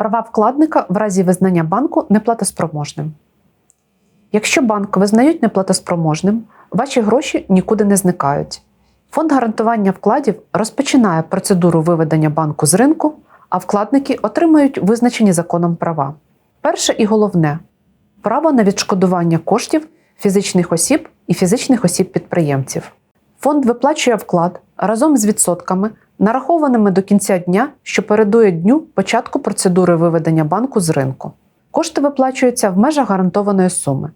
Права вкладника в разі визнання банку неплатоспроможним. Якщо банк визнають неплатоспроможним, ваші гроші нікуди не зникають. Фонд гарантування вкладів розпочинає процедуру виведення банку з ринку, а вкладники отримають визначені законом права. Перше і головне право на відшкодування коштів фізичних осіб і фізичних осіб-підприємців. Фонд виплачує вклад разом з відсотками, нарахованими до кінця дня, що передує дню початку процедури виведення банку з ринку. Кошти виплачуються в межах гарантованої суми.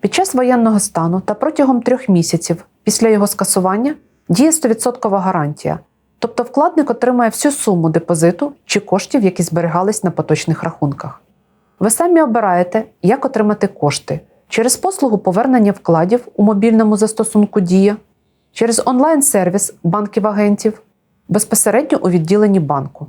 Під час воєнного стану та протягом трьох місяців після його скасування діє 100% гарантія, тобто вкладник отримає всю суму депозиту чи коштів, які зберігались на поточних рахунках. Ви самі обираєте, як отримати кошти через послугу повернення вкладів у мобільному застосунку Дія, через онлайн-сервіс банків-агентів, безпосередньо у відділенні банку.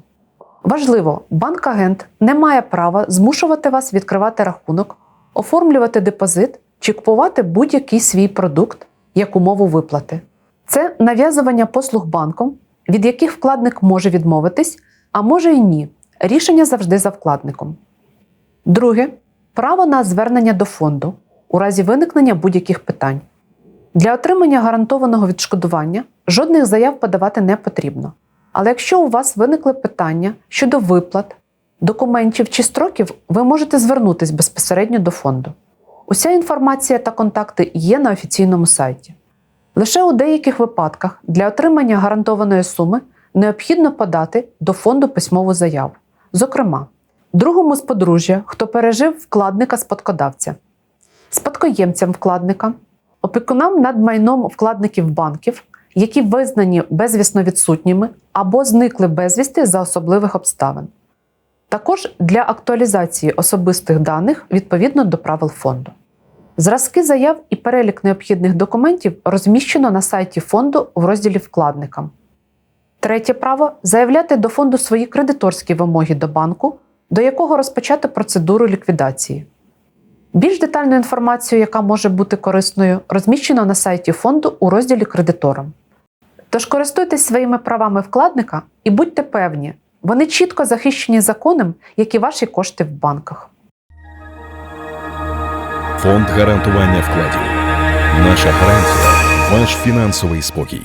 Важливо, банк-агент не має права змушувати вас відкривати рахунок, оформлювати депозит чи купувати будь-який свій продукт як умову виплати. Це нав'язування послуг банком, від яких вкладник може відмовитись, а може й ні. Рішення завжди за вкладником. Друге право на звернення до фонду у разі виникнення будь-яких питань. Для отримання гарантованого відшкодування жодних заяв подавати не потрібно. Але якщо у вас виникли питання щодо виплат, документів чи строків, ви можете звернутися безпосередньо до фонду. Уся інформація та контакти є на офіційному сайті. Лише у деяких випадках для отримання гарантованої суми необхідно подати до фонду письмову заяву. Зокрема, другому з подружжя, хто пережив вкладника спадкодавця, спадкоємцям вкладника, опікунам над майном вкладників банків, які визнані безвісно відсутніми або зникли безвісти за особливих обставин. Також для актуалізації особистих даних відповідно до правил фонду. Зразки заяв і перелік необхідних документів розміщено на сайті фонду в розділі Вкладникам. Третє право заявляти до фонду свої кредиторські вимоги до банку, до якого розпочати процедуру ліквідації. Більш детальну інформацію, яка може бути корисною, розміщено на сайті фонду у розділі Кредиторам. Тож користуйтесь своїми правами вкладника і будьте певні, вони чітко захищені законом, як і ваші кошти в банках. Фонд гарантування вкладів. Наша гарантія ваш фінансовий спокій.